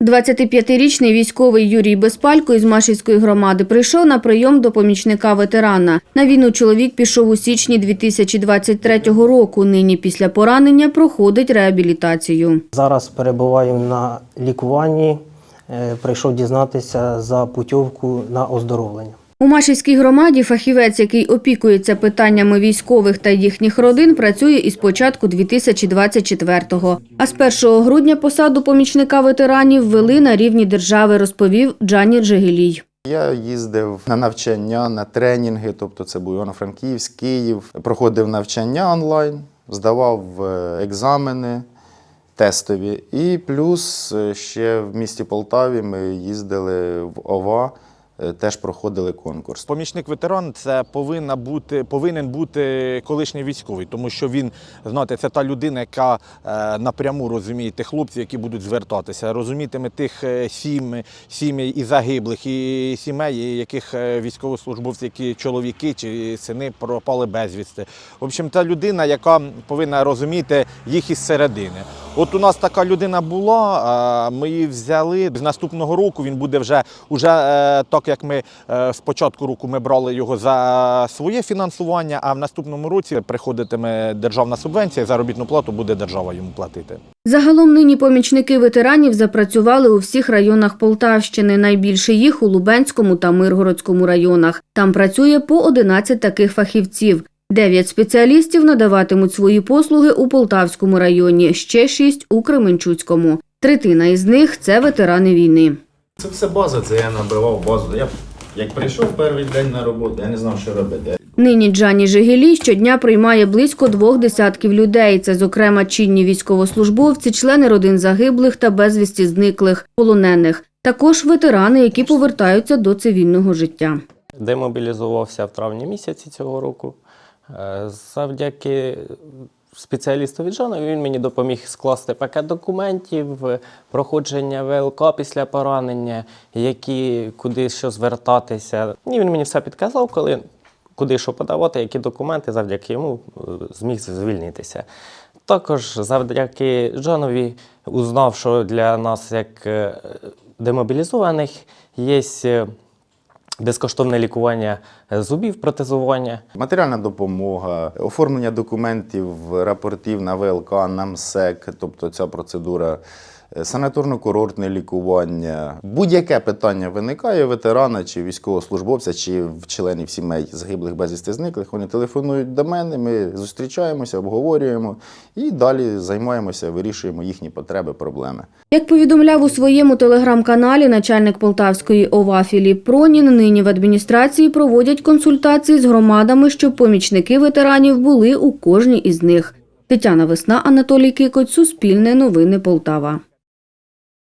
25-річний військовий Юрій Безпалько із Машівської громади прийшов на прийом до помічника ветерана. На війну чоловік пішов у січні 2023 року. Нині після поранення проходить реабілітацію. Зараз перебуваю на лікуванні. Е, Прийшов дізнатися за путівку на оздоровлення. У Машівській громаді фахівець, який опікується питаннями військових та їхніх родин, працює із початку 2024-го. А з 1 грудня посаду помічника ветеранів ввели на рівні держави, розповів Джані Джегелій. Я їздив на навчання, на тренінги, тобто це був Івано-Франківськ, Київ. Проходив навчання онлайн, здавав е, екзамени тестові. І плюс е, ще в місті Полтаві ми їздили в ОВА, теж проходили конкурс. Помічник ветеран це повинна бути, повинен бути колишній військовий, тому що він, знаєте, це та людина, яка е, напряму розуміє тих хлопців, які будуть звертатися, розумітиме тих е, сім, сімей і загиблих, і сімей, яких е, військовослужбовці, які чоловіки чи сини пропали безвісти. В общем, та людина, яка повинна розуміти їх із середини. От у нас така людина була, ми її взяли. З наступного року він буде вже, уже, е, так як ми е, з початку року ми брали його за своє фінансування, а в наступному році приходитиме державна субвенція, заробітну плату буде держава йому платити. Загалом нині помічники ветеранів запрацювали у всіх районах Полтавщини. Найбільше їх у Лубенському та Миргородському районах. Там працює по 11 таких фахівців. Дев'ять спеціалістів надаватимуть свої послуги у Полтавському районі, ще шість у Кременчуцькому. Третина із них це ветерани війни. Це все база, це я набивав базу. Я як прийшов перший день на роботу, я не знав, що робити. Нині Джані Жигелій щодня приймає близько двох десятків людей. Це, зокрема, чинні військовослужбовці, члени родин загиблих та безвісті зниклих, полонених. Також ветерани, які повертаються до цивільного життя. Демобілізувався в травні місяці цього року. Е, Завдяки спеціалісту від Жанові він мені допоміг скласти пакет документів, проходження ВЛК після поранення, які, куди що звертатися. І він мені все підказав, коли, куди що подавати, які документи, завдяки йому е, зміг звільнитися. Також завдяки Джонові узнав, що для нас, як е, демобілізованих, є безкоштовне лікування е, зубів, протезування. Матеріальна допомога, оформлення документів, рапортів на ВЛК, на МСЕК, тобто ця процедура, санаторно-курортне лікування. Будь-яке питання виникає ветерана чи військовослужбовця, чи в членів сімей загиблих безвісти зниклих. Вони телефонують до мене, ми зустрічаємося, обговорюємо і далі займаємося, вирішуємо їхні потреби, проблеми. Як повідомляв у своєму телеграм-каналі начальник Полтавської ОВА Філіп Пронін, нині в адміністрації проводять консультації з громадами, щоб помічники ветеранів були у кожній із них. Тетяна Весна, Анатолій Кикоць, Суспільне новини Полтава.